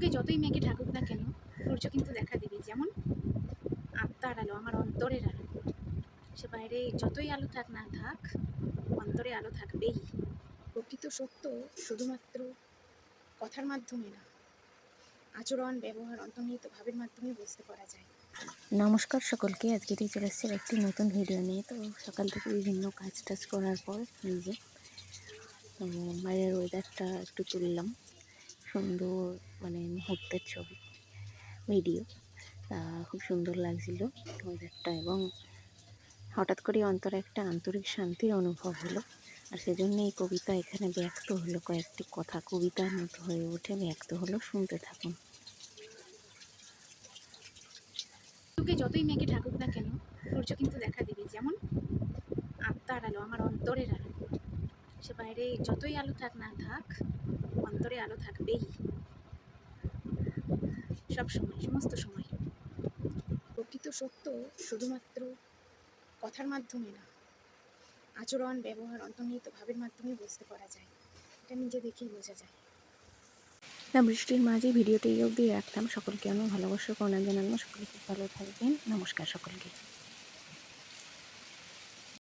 তোকে যতই মেঘে ঠাকুক না কেন, সূর্য কিন্তু দেখা দিবি। যেমন আত্মার আলো, আমার অন্তরের আলো। সে বাইরে যতই আলো থাক না থাক, অন্তরে আলো থাকবেই। প্রকৃত সত্য শুধুমাত্র কথার মাধ্যমে না, আচরণ, ব্যবহার, অন্তর্নিহিত ভাবের মাধ্যমে বুঝতে পারা যায়। নমস্কার সকলকে, আজকে দিয়ে চলে এসেছি একটি নতুন ভিডিও নিয়ে। তো সকাল থেকে বিভিন্ন কাজ টাজ করার পর নিজে বাইরের ওয়েদারটা একটু তুললাম। সুন্দর মানে মুহূর্তের ছবি ভিডিও খুব সুন্দর লাগছিল ওয়েদারটা এবং হঠাৎ করে অন্তরে একটা আন্তরিক শান্তির অনুভব হলো। আর সেজন্য এই কবিতা এখানে ব্যক্ত হলো, কয়েকটি কথা কবিতার মতো হয়ে ওঠে ব্যক্ত হলো, শুনতে থাকুন। তোকে যতই মেঘে ঠাকুক না কেন সূর্য কিন্তু দেখা দিবি, যেমন আত্মার আলো, আমার অন্তরের আলো। সে বাইরে যতই আলো থাক না থাক, অন্তরে আলো থাকবেই। সব সময়, সমস্ত সময়। প্রকৃত সত্য শুধুমাত্র কথার মাধ্যমে না, আচরণ, ব্যবহার, অন্তর্নিহিত ভাবের মাধ্যমে বুঝতে পারা যায়। এটা নিজে দেখেই বোঝা যায়। না, বৃষ্টির মাঝে ভিডিওটি অবধি রাখলাম। সকলকে আমি ভালোবাসা, প্রণাম জানালাম সকলে খুব ভালো থাকবেন। নমস্কার সকলকে।